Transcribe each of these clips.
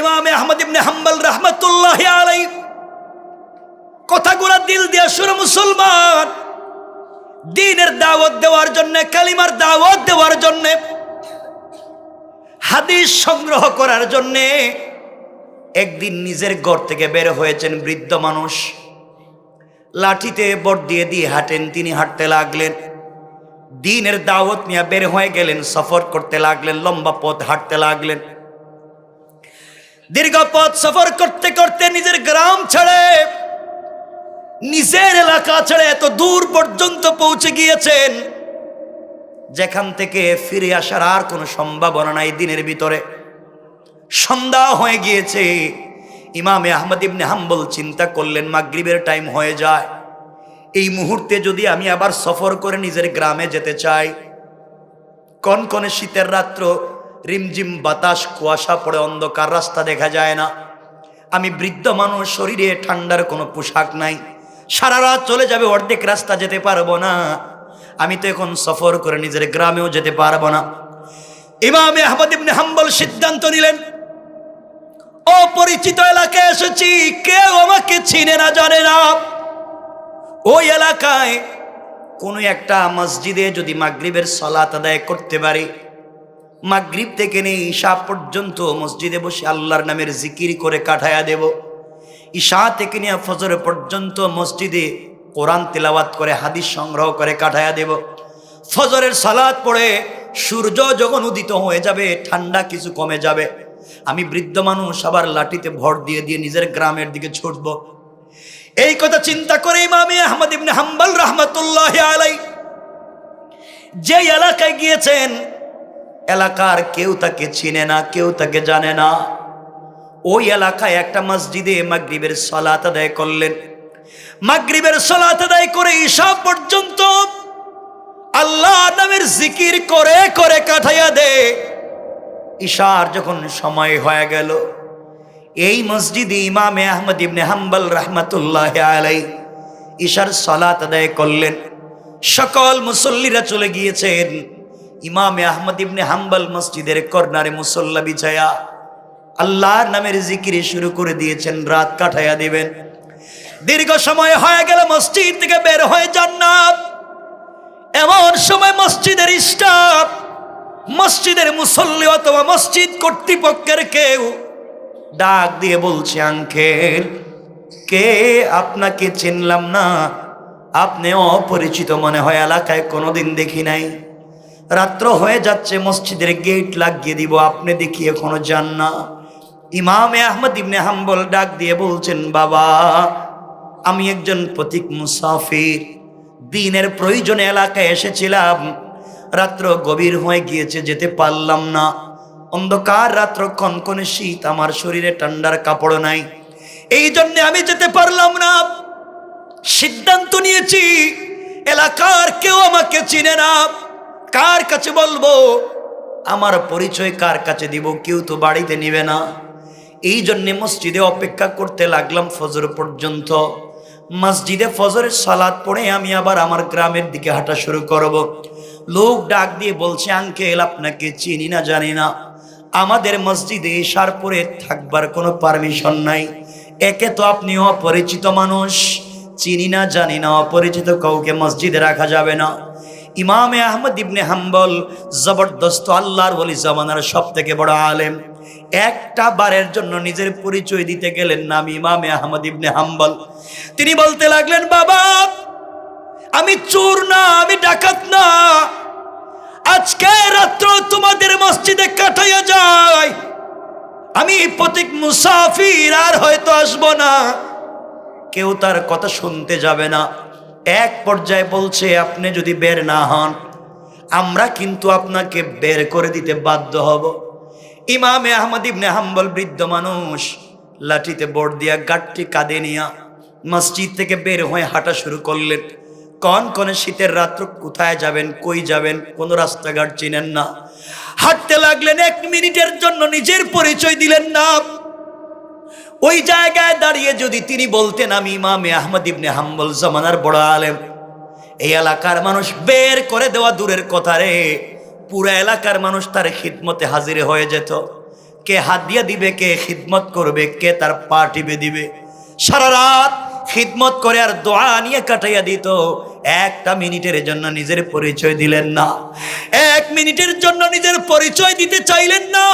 ইমামে আহমদ ইবনে হাম্বল রহমতুল্লাহ আলাই কথাগুলো দিল দিয়ে শুরু মুসলমান, দিনের দাওয়াত দেওয়ার জন্য, কালিমার দাওয়াত দেওয়ার জন্য, হাদিস সংগ্রহ করার জন্য একদিন নিজের ঘর থেকে বের হয়েছেন বৃদ্ধ মানুষ। লাঠিতে বট দিয়ে দিয়ে হাঁটেন, তিনি হাঁটতে লাগলেন। দিনের দাওয়াত নিয়ে বের হয়ে গেলেন, সফর করতে লাগলেন, লম্বা পথ হাঁটতে লাগলেন। দীর্ঘ পথ সফর করতে করতে নিজের গ্রাম ছেড়ে, নিজের এলাকা ছেড়ে এত দূর পর্যন্ত পৌঁছে গিয়েছেন, যেখান থেকে ফিরে আসার আর কোনো সম্ভাবনা নাই দিনের ভিতরে। সন্ধ্যা হয়ে গিয়েছে, ইমামে আহমদ ইবনে হাম্বল চিন্তা করলেন, মাগরিবের টাইম হয়ে যায়। এই মুহূর্তে যদি আমি আবার সফর করে নিজের গ্রামে যেতে চাই, কনকনে শীতের রাত্র রিমঝিম বাতাস, কুয়াশা পড়ে অন্ধকার, রাস্তা দেখা যায় না। আমি বৃদ্ধ মানুষ, শরীরে ঠান্ডার কোনো পোশাক নাই। সারা রাত চলে যাবে, অর্ধেক রাস্তা যেতে পারব না। আমি তো এখন সফর করে নিজের গ্রামেও যেতে পারব না। ইমামে আহমদ হাম্বল সিদ্ধান্ত নিলেন, অপরিচিত এলাকায় এসেছি, কেউ আমাকে চিনে না, জানে না। ওই এলাকায় কোনো একটা মসজিদে যদি মাগরিবের সলাত আদায় করতে পারি মাগরিব থেকে নেই ঈশা পর্যন্ত মসজিদে বসে আল্লাহর নামের জিকির করে কাঠায়া দেব। ঈশা থেকে নিয়ে ফজর পর্যন্ত মসজিদে কোরআন তেলাওয়াত করে, হাদিস সংগ্রহ করে কাঠায়া দেব। ফজরের সালাদ পড়ে সূর্য যখন উদিত হয়ে যাবে, ঠান্ডা কিছু কমে যাবে। আমি বৃদ্ধ মানুষ, আবার লাঠিতে ভর দিয়ে দিয়ে নিজের গ্রামের দিকে ছুটব। এই কথা চিন্তা করে ইমামে আহমদ ইবনে হাম্বল রহমতুল্লাহ আলাই যে এলাকায় গিয়েছেন এলাকার কেউ তাকে চিনে না, কেউ তাকে জানে না। ওই এলাকায় একটা মসজিদে মাগরিবের সলাত আদায় করলেন। মাগরিবের সলাত আদায় করে ঈশা পর্যন্ত আল্লাহ নামের জিকির করে করে কাঠাইয়া দে। ঈশার যখন সময় হয়ে গেল, এই মসজিদে ইমামে আহমদ ইবনে হাম্বল রহমতুল্লাহ আলাই ঈশার সলাত আদায় করলেন। সকল মুসল্লিরা চলে গিয়েছেন। ইমামে আহমদ ইবনে হাম্বল মসজিদের কর্নারে মুসল্লা বিছায়া আল্লাহর নামের জিকিরে শুরু করে দিয়েছেন, রাত কাটাইয়া দিবেন। দীর্ঘ সময় হয়ে গেল মসজিদ থেকে বের হয়ে যান না এমন সময় মসজিদের স্টাফ, মসজিদের মুসল্লি অথবা মসজিদ কর্তৃপক্ষের কেউ ডাক দিয়ে বলছে, আঙ্কেল, কে আপনাকে চিনলাম না? আপনি অপরিচিত মনে হয়, এলাকায় কোনোদিন দেখি নাই। রাত্র হয়ে যাচ্ছে, মসজিদের গেট লাগিয়ে দিব। আপনি দেখি এখনও যান না। ইমামে আহমদ ইবনে হাম্বল ডাক দিয়ে বলছেন, বাবা, আমি একজন প্রতীক মুসাফির। দিনের প্রয়োজনে এলাকায় এসেছিলাম। রাত্র গভীর হয়ে গিয়েছে, যেতে পারলাম না। অন্ধকার, রাত্র কনকনে শীত। আমার শরীরে ঠান্ডার কাপড় নাই। এই জন্যে আমি যেতে পারলাম না। সিদ্ধান্ত নিয়েছি, এলাকার কেউ আমাকে চিনে না। কার কাছে বলব? আমার পরিচয় কার কাছে দিব? কেউ তো বাড়িতে নিবে না। এই জন্যে মসজিদে অপেক্ষা করতে লাগলাম ফজর পর্যন্ত। মসজিদে ফজরের সালাদ পড়ে আমি আবার আমার গ্রামের দিকে হাঁটা শুরু করব। লোক ডাক দিয়ে বলছে, আঙ্কেল, আপনাকে চিনি না, জানি না। আমাদের মসজিদে এসার পরে থাকবার কোনো পারমিশন নাই। একে তো আপনি অপরিচিত মানুষ। চিনি না, জানি না, অপরিচিত কাউকে মসজিদে রাখা যাবে না। ইমামে আহমদ ইবনে হাম্বল জবরদস্ত আল্লাহর বলি জামানার সব থেকে বড় আলেম। একটা বারের জন্য নিজের পরিচয় দিতে গেলেন নাম ইমামে আহমদ ইবনে হাম্বল। তিনি বলতে লাগলেন, বাবা, আমি চোর না, আমি ডাকাত না। আজকে রাত্র তোমাদের মসজিদে কাটাইয়া যায় আমি প্রতীক মুসাফির, আর হয়তো আসব না। কেউ তার কথা শুনতে যাবে না। এক পর্যায়ে বলছে, আপনি যদি বের না হন, আমরা কিন্তু আপনাকে বের করে দিতে বাধ্য হব। ইমামে আহমদ ইবনে হাম্বল বৃদ্ধ মানুষ লাঠিতে বোর্ড দিয়া গাঠটি কাঁদে নিয়া মসজিদ থেকে বের হয়ে হাঁটা শুরু করলেন। কন কনে শীতের রাত্র, কোথায় যাবেন, কই যাবেন, কোনো রাস্তাঘাট চিনেন না। হাঁটতে লাগলেন এক মিনিটের জন্য, নিজের পরিচয় দিলেন না। ওই জায়গায় দাঁড়িয়ে যদি তিনি বলতেন, আমি ইমামে আহমদ ইবনে হাম্বল জামানার বড় আলেম। এই এলাকার মানুষ, বের করে দেওয়া দূরের কথা রে। পুরো এলাকার মানুষ তার খিদমতে হাজির হয়ে যেত। কে হাত দিয়ে দিবে, কে খিদমত করবে, কে তার পা টিপে দিবে। সারা রাত খিদমত করে আর দোয়া নিয়ে কাটাইয়া দিত। একটা মিনিটের জন্য নিজের পরিচয় দিলেন না। এক মিনিটের জন্য নিজের পরিচয় দিতে চাইলেন না।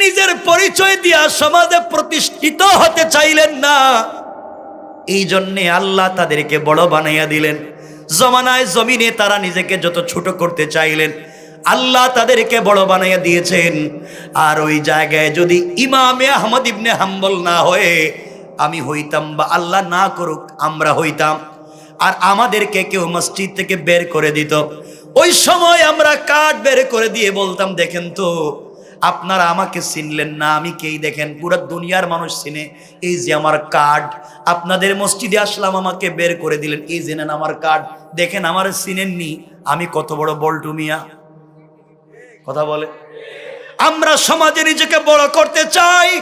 নিজের পরিচয় দিয়া সমাজে প্রতিষ্ঠিত হতে চাইলেন না। এই জন্যে আল্লাহ তাদেরকে বড় বানাইয়া দিলেন। জমানায় জমিনে তারা নিজেকে যত ছোট করতে চাইলেন, আল্লাহ তাদেরকে বড় বানাইয়া দিয়েছেন। আর ওই জায়গায় যদি ইমামে আহমদ ইবনে হাম্বল না হয়ে আমি হইতাম বা আল্লাহ না করুক, আমরা হইতাম। আর আমাদেরকে কেউ মসজিদ থেকে বের করে দিত। ওই সময় আমরা কাঠ বের করে দিয়ে বলতাম, দেখেন তো আপনারা আমাকে চিনলেন না, আমি কেই দেখেন? পুরো দুনিয়ার মানুষ চিনে। এই যে আমার কার্ড আপনাদের মসজিদে আসলাম, আমাকে বের করে দিলেন। এই যে নেন আমার কার্ড দেখেন আমার চিনেননি। আমি কত বড় বল্টু মিয়া। কথা বলে। আমরা সমাজে নিজেকে বড় করতে চাই।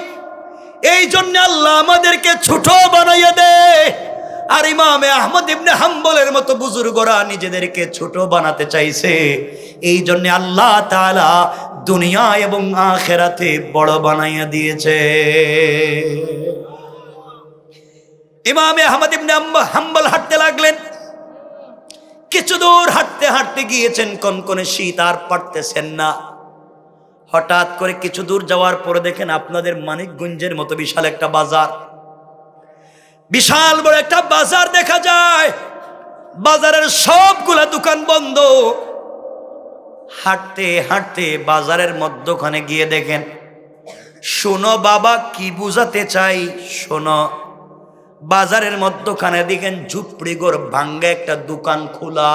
এই জন্য আল্লাহ আমাদেরকে ছোট বানাইয়া দেয় আর ইমামে আহমদ ইবনে হাম্বলের মতো বুজুর্গরা নিজেদেরকে ছোট বানাতে চাইছে। এই জন্য আল্লাহ তাআলা দুনিয়া এবং আখেরাতে বড় বানাইয়া দিয়েছে। ইমামে আহমদ ইবনে হাম্ব- হাম্বল হাঁটতে লাগলেন। কিছু দূর হাঁটতে হাঁটতে গিয়েছেন, কনকনে শীত আর পারতেছেন না। হঠাৎ করে কিছু দূর যাওয়ার পরে দেখেন আপনাদের মানিকগঞ্জের মতো বিশাল একটা বাজার। বিশাল বড় একটা বাজার দেখা যায়। বাজারের সবগুলা দোকান বন্ধ। হাঁটতে হাঁটতে বাজারের মধ্যখানে গিয়ে দেখেন, শোনো বাবা, কি বুঝাতে চাই? শোনো, বাজারের মধ্যখানে দেখেন ঝুপড়ি গোর ভাঙ্গা একটা দোকান খোলা।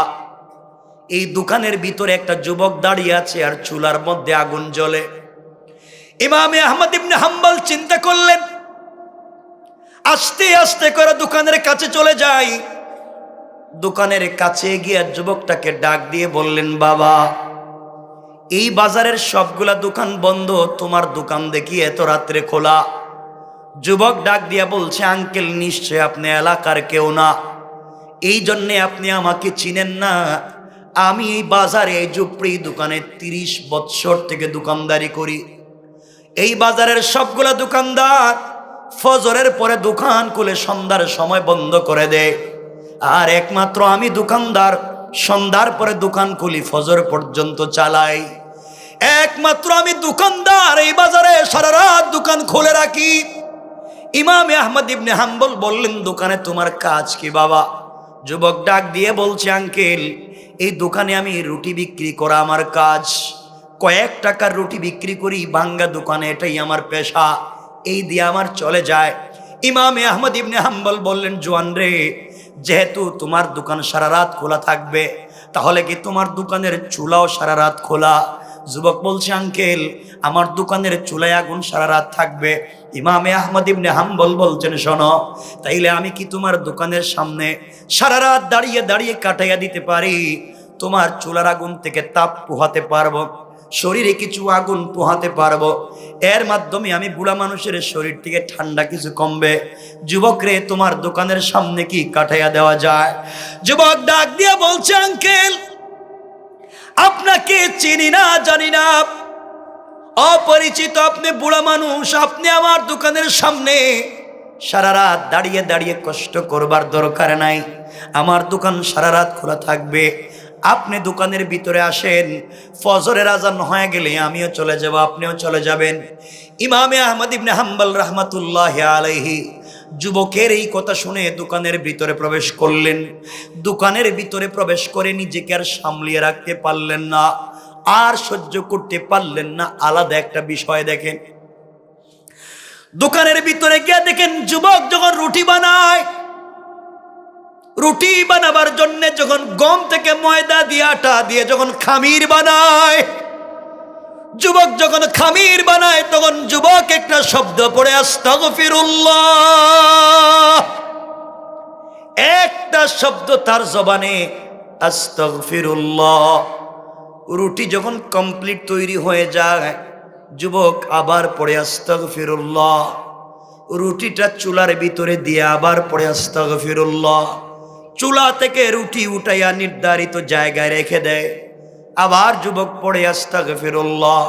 এই দোকানের ভিতরে একটা যুবক দাঁড়িয়ে আছে আর চুলার মধ্যে আগুন জ্বলে। ইমামে আহমদ ইবনে হাম্বল চিন্তা করলেন, আস্তে আস্তে করে দোকানের কাছে চলে যাই। দোকানের কাছে গিয়ে যুবকটাকে ডাক দিয়ে বললেন, বাবা এই বাজারের সবগুলা দোকান বন্ধ, তোমার দোকান দেখি এত রাত্রে খোলা। যুবক ডাক দিয়া বলছে, আঙ্কেল, নিশ্চয় আপনি এলাকার কেউ না। এই জন্যে আপনি আমাকে চিনেন না। আমি এই বাজারে এই ঝুপড়ি দোকানে তিরিশ বৎসর থেকে দোকানদারি করি। এই বাজারের সবগুলা দোকানদার ফজরের পরে দোকান খুলে সন্ধ্যার সময় বন্ধ করে দেয়। আর একমাত্র আমি দোকানদার, সন্ধ্যার পরে দোকান খুলি, ফজর পর্যন্ত চালাই। একমাত্র আমি দোকানদার, এই বাজারে সারা রাত দোকান খুলে রাখি। ইমাম আহমদ ইবনে হাম্বল বললেন, দোকানে তোমার কাজ কি বাবা? যুবক ডাক দিয়ে বলছে, আঙ্কেল, এই দোকানে আমি রুটি বিক্রি করা আমার কাজ। কয়েক টাকার রুটি বিক্রি করি বাঙ্গা দোকানে, এটাই আমার পেশা। এই দিয়ে আমার চলে যায়। ইমাম আহমদ ইবনে হাম্বল বললেন, জোয়ান রে, যেহেতু তোমার দোকান সারা রাত খোলা থাকবে, তাহলে কি তোমার দোকানের চুলাও সারা রাত খোলা? যুবক বলছে, আঙ্কেল, আমার দোকানের চুলায় আগুন সারা রাত থাকবে। ইমামে আহমদ ইবনে হাম্বল বলছেন, শোনো, তাইলে আমি কি তোমার দোকানের সামনে সারা রাত দাঁড়িয়ে দাঁড়িয়ে কাটাইয়া দিতে পারি? তোমার চুলার আগুন থেকে তাপ পোহাতে পারব, শরীরে কিছু আগুন পোহাতে পারব। এর মাধ্যমে আমি বুড়া মানুষের শরীর থেকে ঠান্ডা কিছু কমবে। যুবক রে তোমার দোকানের সামনে কি কাটাইয়া দেওয়া যায়? যুবক ডাক দিয়া বলছে, আঙ্কেল আপনাকে চিনি না, জানি না। অপরিচিত আপনি বুড়া মানুষ, আপনি আমার দোকানের সামনে সারা রাত দাঁড়িয়ে দাঁড়িয়ে কষ্ট করবার দরকার নাই। আমার দোকান সারা রাত খোলা থাকবে। আপনি দোকানের ভিতরে আসেন, ফজরের আজান হয়ে গেলে আমিও চলে যাব, আপনিও চলে যাবেন। ইমামে আহমদ ইবনে হাম্বল রহমাতুল্লাহ আলাইহি যুবকের এই কথা শুনে দোকানের ভিতরে প্রবেশ করলেন। দোকানের ভিতরে প্রবেশ করে নিজেকে আর সামলিয়ে রাখতে পারলেন না, আর সহ্য করতে পারলেন না। আলাদা একটা বিষয় দেখেন। দোকানের ভিতরে গিয়ে দেখেন যুবক যখন রুটি বানায়, রুটি বানাবার জন্য যখন গম থেকে ময়দা দিয়ে আটা দিয়ে যখন খামির বানায় যুবক যখন খামির বানায়, তখন যুবক একটা শব্দ পড়ে, আস্তাগফিরুল্লাহ। একটা শব্দ তার জবানে, আস্তাগফিরুল্লাহ। রুটি যখন কমপ্লিট তৈরি হয়ে যায়, যুবক আবার পড়ে, আস্তাগফিরুল্লাহ। রুটিটা চুলার ভিতরে দিয়ে আবার পড়ে, আস্তাগফিরুল্লাহ। চুলা থেকে রুটি উঠাইয়া নির্ধারিত জায়গায় রেখে দেয়। আবার যুবক পড়ে আস্তা আস্তাগফিরুল্লাহ।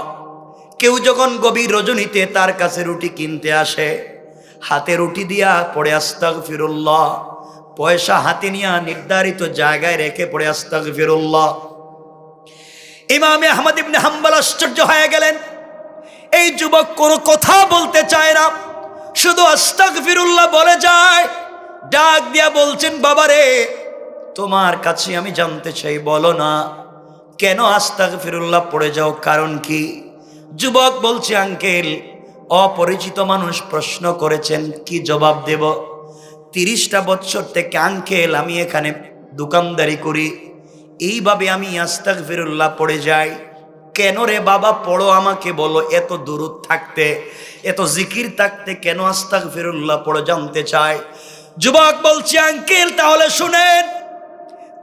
কেউ যখন গভীর রজনীতে তার কাছে রুটি কিনতে আসে, হাতে রুটি দিয়া পড়ে আস্তাক ফিরুল্লাহ পয়সা হাতে নিয়ে নির্ধারিত জায়গায় রেখে পড়ে আস্তাক ফিরুল্লাহ ইমামে আহমদ ইবনে হাম্বল আশ্চর্য হয়ে গেলেন। এই যুবক কোনো কথা বলতে চায় না, শুধু আস্তাক ফিরুল্লাহ বলে যায়, ডাক দিয়া বলছেন, বাবারে, তোমার কাছে আমি জানতে চাই, বলো না। কেন আস্তাক ফিরুল্লাহ পড়ে যাও? কারণ কি? যুবক বলছে, আঙ্কেল, অপরিচিত মানুষ প্রশ্ন করেছেন, কি জবাব দেব? তিরিশটা বছর থেকে, আঙ্কেল, আমি এখানে দোকানদারি করি। এইভাবে আমি আস্তাক ফিরুল্লাহ পড়ে যাই। কেন রে বাবা, পড়ো আমাকে বলো, এত দূরত থাকতে, এত জিকির থাকতে কেন আস্তাক ফিরুল্লাহ পড়ো জানতে চায়? যুবক বলছে, আঙ্কেল, তাহলে শুনেন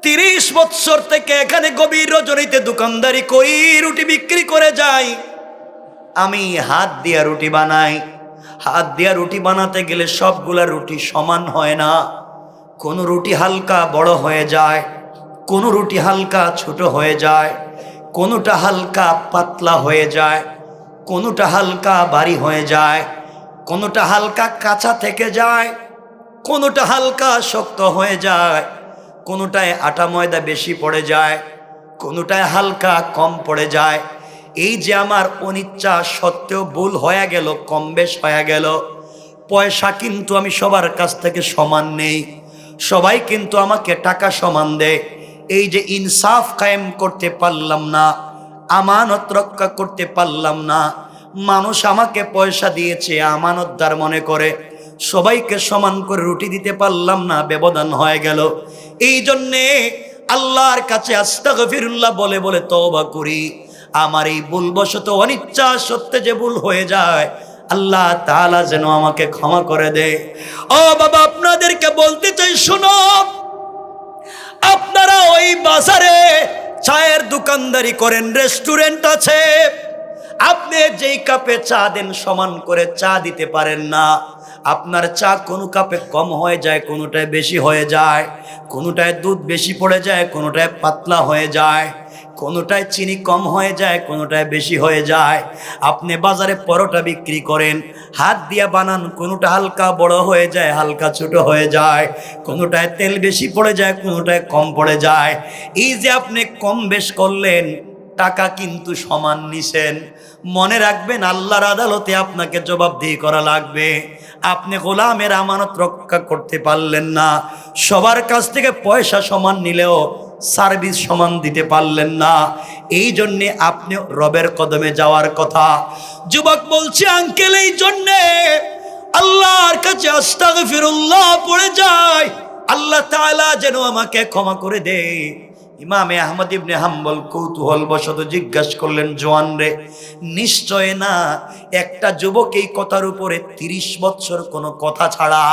তিরিশ বৎসর থেকে এখানে গভীর রজনীতে দোকানদারি করি, রুটি বিক্রি করে যাই। আমি হাত দিয়া রুটি বানাই। হাত দিয়া রুটি বানাতে গেলে সবগুলা রুটি সমান হয় না। কোনো রুটি হালকা বড় হয়ে যায়, কোনো রুটি হালকা ছোট হয়ে যায়, কোনোটা হালকা পাতলা হয়ে যায়, কোনোটা হালকা ভারী হয়ে যায়, কোনোটা হালকা কাঁচা থেকে যায়, কোনোটা হালকা শক্ত হয়ে যায়। কোনোটায় আটা ময়দা বেশি পড়ে যায়, কোনোটায় হালকা কম পড়ে যায়। এই যে আমার অনিচ্ছা সত্ত্বেও ভুল হয়ে গেল, কম বেশ হয়ে গেল। পয়সা কিন্তু আমি সবার কাছ থেকে সমান নেই। সবাই কিন্তু আমাকে টাকা সমান দেয়। এই যে ইনসাফ কায়েম করতে পারলাম না, আমানত রক্ষা করতে পারলাম না। মানুষ আমাকে পয়সা দিয়েছে, আমানতদার মনে করে। সবাইকে সমান করে রুটি দিতে পারলাম না, ব্যবধান হয়ে গেল। এই জন্যে আল্লাহর কাছে আস্তাগফিরুল্লাহ বলে বলে তওবা করি। আমার এই ভুলবশত অনিচ্ছা সত্যি যে ভুল হয়ে যায়, আল্লাহ তাআলা যেন আমাকে ক্ষমা করে দে। ও বাবা, আপনাদেরকে বলতে চাই, শোনো। আপনারা ওই বাজারে চায়ের দোকানদারি করেন, রেস্টুরেন্ট আছে। আপনি যেই কাপে চা দেন সমান করে চা দিতে পারেন না। আপনার চা কোনো কাপে কম হয়ে যায়, কোনোটায় বেশি হয়ে যায়, কোনোটায় দুধ বেশি পড়ে যায়, কোনোটায় পাতলা হয়ে যায়, কোনোটায় চিনি কম হয়ে যায়, কোনোটায় বেশি হয়ে যায়। আপনি বাজারে পরোটা বিক্রি করেন, হাত দিয়া বানান, কোনোটা হালকা বড় হয়ে যায়, হালকা ছোট হয়ে যায়, কোনোটায় তেল বেশি পড়ে যায়, কোনোটায় কম পড়ে যায়। এই যে আপনি কম বেশ করলেন, টাকা কিন্তু সমান নিছেন। মনে রাখবেন, আল্লাহর আদালতে আপনাকে জবাবদিহি করা লাগবে। আপনি গোলামের আমানত রক্ষা করতে পারলেন না। সবার কাছ থেকে পয়সা সমান নিলেও সার্ভিস সমান দিতে পারলেন না। এই জন্যে আপনি রবের কদমে যাওয়ার কথা। যুবক বলছে, আঙ্কেল এই জন্যে আল্লাহর কাছে আস্তাগফিরুল্লাহ পড়ে যায়। আল্লাহ তাআলা যেন আমাকে ক্ষমা করে দেয়। ইমামে আহমদ ইবনে হাম্বল কৌতূহল বশত জিজ্ঞাসা করলেন, জোয়ান রে, নিশ্চয় না একটা যুবক এই কথার উপরে তিরিশ বছর কোনো কথা ছাড়া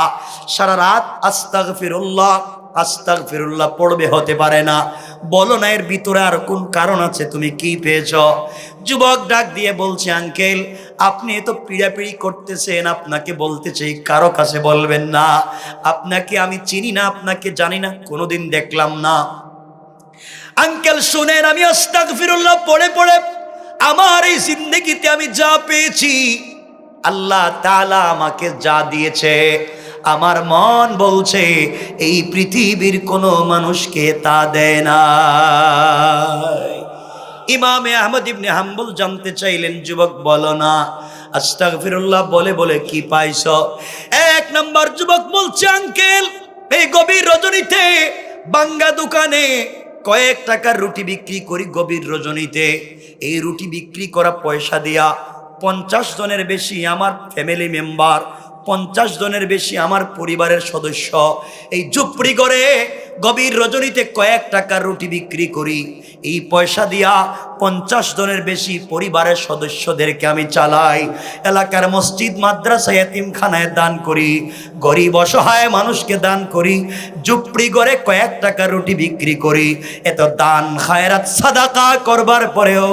সারা রাত আস্তাগ ফিরুল্লাহ আস্তাগ ফিরুল্লাহ পড়বে হতে পারে না। বলো না, এর ভিতরে আর কোন কারণ আছে? তুমি কি পেয়েছ? যুবক ডাক দিয়ে বলছে, আঙ্কেল, আপনি তো পিড়াপিড়ি করতেছেন, আপনাকে বলতে চাই, কারও কাছে বলবেন না। আপনাকে আমি চিনি না, আপনাকে জানি না, কোনোদিন দেখলাম না। আঙ্কেল, শুনেন, আমি আস্তাক ফিরুল্লাহ পড়ে পড়ে আমার এই জিন্দগিতে আমি যা পেয়েছি, আল্লাহ তালা আমাকে যা দিয়েছে, আমার মন বলছে, এই পৃথিবীর কোনো মানুষকে তা দেয় না ইমামে আহমদ ইবনে হাম্বল জানতে চাইলেন, যুবক, বলো না। আস্তাগফিরুল্লাহ বলে বলে, কি পাইছ? এক নম্বর যুবক বলছে, আঙ্কেল, এই গভীর রজনীতে বাঙ্গা দোকানে কয়েক টাকার রুটি বিক্রি করি গভীর রজনীতে। এই রুটি বিক্রি করা পয়সা দিয়া পঞ্চাশ জনের বেশি আমার ফ্যামিলি মেম্বার পঞ্চাশ জনের বেশি আমার পরিবারের সদস্য। এই ঝুপড়ি করে গভীর রজনীতে কয়েক টাকার রুটি বিক্রি করি। এই পয়সা দিয়া পঞ্চাশ জনের বেশি পরিবারের সদস্যদেরকে আমি চালাই। এলাকার মসজিদ, মাদ্রাসা, এতিমখানায় দান করি। গরিব, অসহায় মানুষকে দান করি। ঝুপড়ি করে কয়েক টাকার রুটি বিক্রি করি। এত দান, খায়রাত, সাদাকা করবার পরেও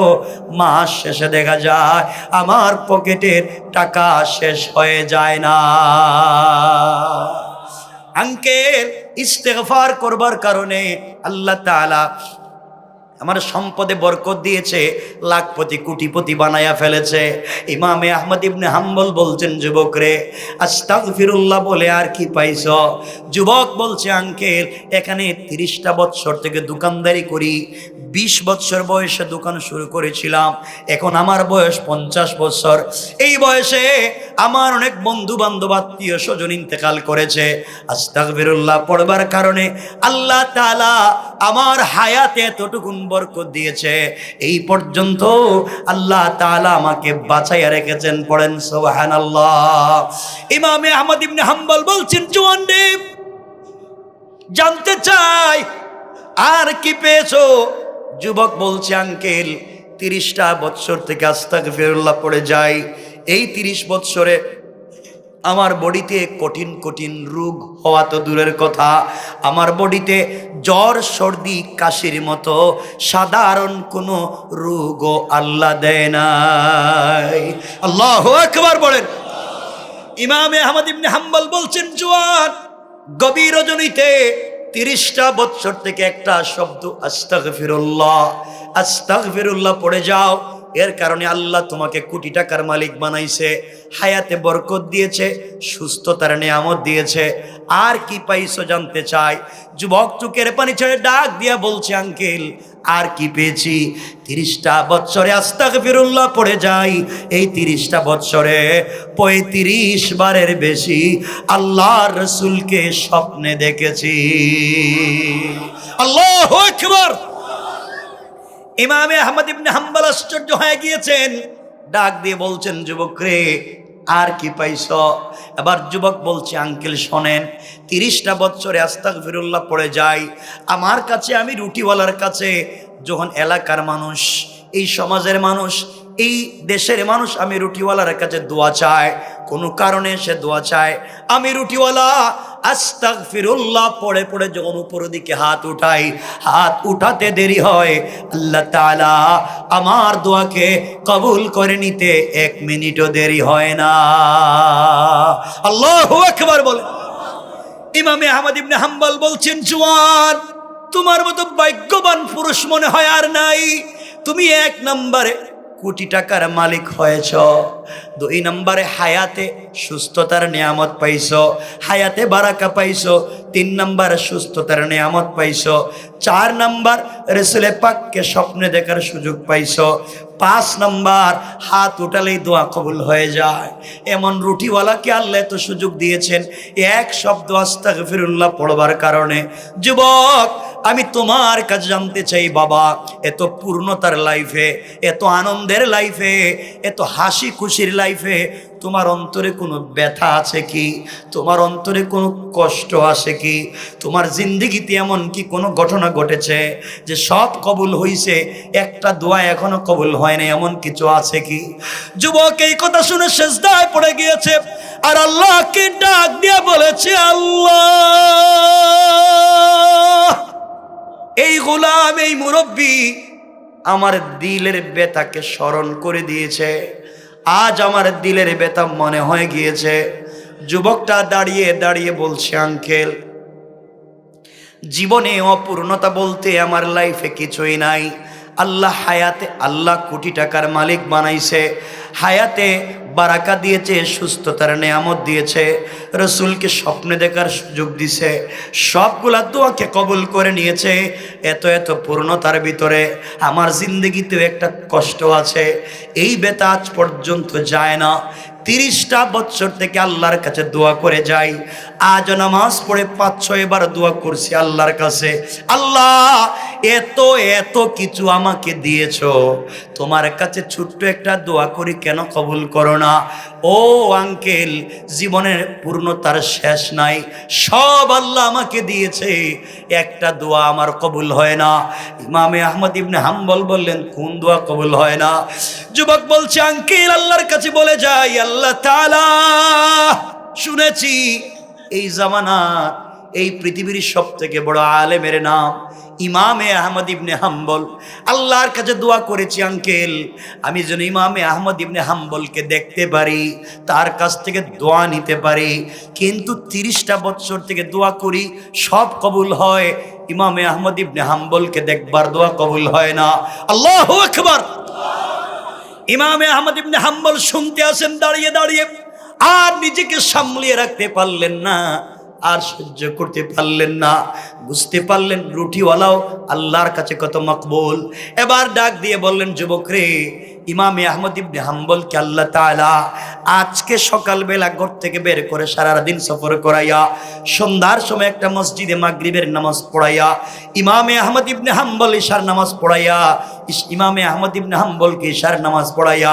মাস শেষে দেখা যায়, আমার পকেটের টাকা শেষ হয়ে যায় না। আঙ্কেল ইস্তেফার করবার কারণে আল্লাহ তাআলা আমার সম্পদে বরকত দিয়েছে, লাখপতি কোটিপতি বানায়া ফেলেছে। ইমামে আহমদ ইবনে হাম্বল বলছেন যুবক রে আস্তাগফিরুল্লাহ বলে আর কি পাইছ? যুবক বলছে, আঙ্কেল, এখানে তিরিশটা বৎসর থেকে দোকানদারি করি, বিশ বৎসর বয়সে দোকান শুরু করেছিলাম, এখন আমার বয়স পঞ্চাশ বছর এই বয়সে আমার অনেক বন্ধু বান্ধব আত্মীয় স্বজন ইন্তেকাল করেছে। আস্তাক আস্তাগফিরুল্লাহ পড়বার কারণে আল্লাহ তাআলা আমার হায়াতে এতটুকুন বরকত দিয়েছে। এই পর্যন্ত আল্লাহ তাআলা আমাকে বাঁচাইয়া রেখেছেন, পড়েন সুবহানাল্লাহ। ইমামে আহমদ ইবনে হাম্বল বলছেন জোয়ান জানতে চাই, আর কি পেয়েছ? যুবক বলছে, আঙ্কেল, তিরিশটা বৎসর থেকে আস্তাকে ফেরুল্লাহ পড়ে যায় এই তিরিশ বৎসরে আমার বডিতে কঠিন কঠিন রোগ হওয়া তো দূরের কথা। আমার বডিতে জ্বর, সর্দি, কাশির মতো সাধারণ কোনো রোগও আল্লাহ দেয় নাই। আল্লাহ একবার বলেন। ইমামে আহমদ ইবনে হাম্বল বলছেন, জোয়ান, গভীর রজনীতে তিরিশটা বৎসর থেকে একটা শব্দ আস্তাগ ফিরুল্লাহ আস্তাগ ফিরুল্লাহ পড়ে যাও এর কারণে আল্লাহ তোমাকে কোটি টাকার মালিক বানাইছে, হায়াতে বরকত দিয়েছে, সুস্থতার নিয়ামত দিয়েছে। আর কি পাইছো জানতে চাই? যুবক চুকের পানি ছেড়ে ডাক দিয়া বলছে, আঙ্কেল, আর কি পেয়েছি? তিরিশটা বৎসরে আস্তাক ফিরুল্লাহ পড়ে যাই, এই তিরিশটা বৎসরে পঁয়ত্রিশ বারের বেশি আল্লাহর রসুলকে স্বপ্নে দেখেছি। আল্লাহ আকবার! ইমামে আহমদ ইবনে হাম্বল আশ্চর্য হয়ে গিয়েছেন। ডাক দিয়ে বলছেন যুবক রে আর কি পাইছ? এবার যুবক বলছে, আঙ্কেল, শোনেন, তিরিশটা বছরে আস্তাক ফিরুল্লাহ পড়ে যাই। আমার কাছে, আমি রুটিওয়ালার কাছে, যখন এলাকার মানুষ, এই সমাজের মানুষ, এই দেশের মানুষ, আমি রুটিওয়ালার কাছে দোয়া চায় কোনো কারণে সে দোয়া চায়। আমি রুটিওয়ালা আস্তাক ফিরুল্লাহ পড়ে পড়ে যখন উপরের দিকে হাত উঠাই, হাত উঠাতে দেরি হয়, আল্লাহ তাআলা আমার দোয়াকে কবুল করে নিতে এক মিনিটও দেরি হয় না। আল্লাহ একবার বলে। ইমামে আহমদ ইবনে হাম্বল বলছেন, জুয়ান, তোমার মতো ভাগ্যবান পুরুষ মনে হয় আর নাই। তুমি এক নম্বরে। কোটি টাকার মালিক হয়েছ। দুই নম্বরে হায়াতে সুস্থতার নিয়ামত পাইছ। হায়াতে বারাকা পাইছ। তিন নম্বর সুস্থতার নিয়ামত পাইছ, চার নম্বর রেসুলে পাককে স্বপ্নে দেখার সুযোগ পাইছ, পাঁচ নম্বর হাত উঠালেই দোয়া কবুল হয়ে যায়। এমন রুটিওয়ালাকে আল্লাহ এত সুযোগ দিয়েছেন? এক শব্দ আস্তাক ফিরুল্লাহ পড়বার কারণে। যুবক, আমি তোমার কাছে জানতে চাই বাবা, এত পূর্ণতার লাইফে এত আনন্দের লাইফে এত হাসি খুশির লাইফে তোমার অন্তরে কোনো ব্যথা আছে কি? তোমার অন্তরে কোনো কষ্ট আছে কি? তোমার জিন্দিগিতে এমন কি কোনো ঘটনা ঘটেছে যে সব কবুল হইছে, একটা দোয়া এখনও কবুল হয় না এমন কিছু আছে কি? যুবক, এই কথা শুনে শেষদায় পড়ে গিয়েছে। আর আল্লাহকে ডাক দিয়ে বলেছে, আল্লাহ, এই গোলাম, এই মুরব্বী আমার দিলের ব্যথাকে স্মরণ করে দিয়েছে। আজ আমার দিলের বেতা মনে হয়ে গিয়েছে। যুবকটা দাঁড়িয়ে দাঁড়িয়ে বলছে, আঙ্কেল, জীবনে অপূর্ণতা বলতে আমার লাইফে কিছুই নাই। আল্লাহ হায়াতে আল্লাহ কোটি টাকার মালিক বানাইছে। হায়াতে বারাকা দিয়েছে, সুস্থতার নেয়ামত দিয়েছে, রসুলকে স্বপ্নে দেখার সুযোগ দিছে। সবগুলা দোয়াকে কবুল করে নিয়েছে, এত এত পূর্ণতার ভিতরে আমার জিন্দগিতেও একটা কষ্ট আছে। এই বেতা আজ পর্যন্ত যায় না। তিরিশটা বছর থেকে আল্লাহর কাছে দোয়া করে যাই। আজ নামাজ পড়ে পাঁচ, ছয় বার দোয়া করছি আল্লাহর কাছে। আল্লাহ, এত এত কিছু আমাকে দিয়েছ। তোমার কাছে ছোট্ট একটা দোয়া করি কেন কবুল করো ও আঙ্কেল, জীবনের পূর্ণতার শেষ নাই। সব আল্লাহ আমাকে দিয়েছে। একটা দোয়া আমার কবুল হয় না। ইমামে আহমদ ইবনে হাম্বল বললেন, কোন দোয়া কবুল হয় না? যুবক বলছে, আঙ্কেল, আল্লাহর কাছে বলে যাই, আল্লাহ তালা শুনেছি এই জামানা এই পৃথিবীর সব থেকে বড় আলেমের নাম ইমামে আহমদ ইবনে হাম্বল। আল্লাহর কাছে দোয়া করেছি, আঙ্কেল। আমি যেন ইমামে আহমদ ইবনে হাম্বলকে দেখতে পারি, তার কাছ থেকে দোয়া নিতে পারি। কিন্তু তিরিশটা বছর থেকে দোয়া করি, সব কবুল হয়। ইমামে আহমদ ইবনে হাম্বলকে দেখবার দোয়া কবুল হয় না। আল্লাহ আকবার! ইমামে আহমদ ইবনে হাম্বল শুনতে আসেন, দাঁড়িয়ে দাঁড়িয়ে। আর নিজেকে সামলিয়ে রাখতে পারলেন না। আর সহ্য করতে পারলেন না। বুঝতে পারলেন রুটিওয়ালাও আল্লাহর কাছে কত মকবুল। এবার ডাক দিয়ে বললেন, যুবক রে, ইমাম আহমদ ইবনে হাম্বলকে আল্লাহ তাআলা আজকে সকালবেলা ঘর থেকে বের করে সারা দিন সফর করাইয়া, সন্ধ্যার সময় একটা মসজিদে মাগরিবের নামাজ পড়াইয়া, ইমামে আহমদ ইবনে হাম্বল ইশার নামাজ পড়াইয়া ইমামে আহমদ ইবনে হাম্বলকে ইশার নামাজ পড়াইয়া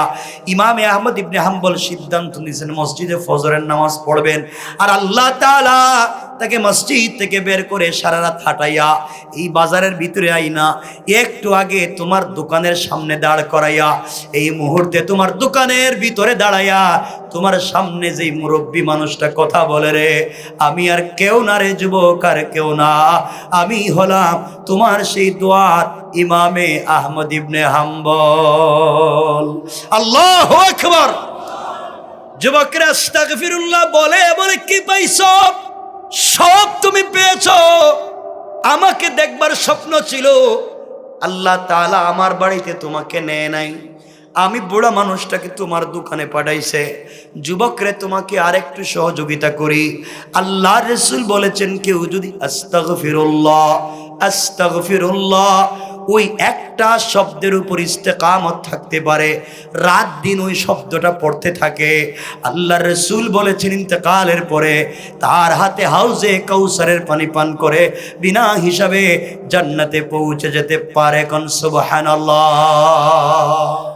ইমামে আহমদ ইবনে হাম্বল সিদ্ধান্ত নিয়েছেন, মসজিদে ফজরের নামাজ পড়বেন। আর আল্লাহ তালা তাকে মসজিদ থেকে বের করে সারা রাত হাঁটাইয়া এই বাজারের ভিতরে আইনা, একটু আগে তোমার দোকানের সামনে দাঁড় করাইয়া, এই মুহূর্তে তোমার দোকানের ভিতরে দাঁড়াইয়া তোমার সামনে যেই মুরব্বী মানুষটা কথা বলে রে, আমি আর কেউ না রে যুবক, আর কেউ না। আমি হলাম তোমার সেই দোয়ার ইমামে আহমদ ইবনে হাম্বল। আল্লাহ আকবার। যুবকরা বলে বলে, কি পাইছ? সব তুমি পেয়েছ। আমাকে দেখবার স্বপ্ন ছিল। আল্লাহ তালা আমার বাড়িতে তোমাকে নেয় নাই। আমি বুড়া মানুষটাকে তোমার দোকানে পাঠাইছে। যুবকরে, তোমাকে আরেকটু সহযোগিতা করি। আল্লাহ রসুল বলেছেন, কেউ যদি আস্তাগফিরুল্লাহ আস্তাগফিরুল্লাহ, ওই একটা শব্দের উপর ইস্তেকামত থাকতে পারে। রাত দিন ওই শব্দটা পড়তে থাকে। আল্লাহ রসুল বলেছেন, ইন্তেকালের পরে তার হাতে হাউজে কৌসারের পানি পান করে বিনা হিসাবে জান্নাতে পৌঁছে যেতে পারে। কন সুবহানাল্লাহ।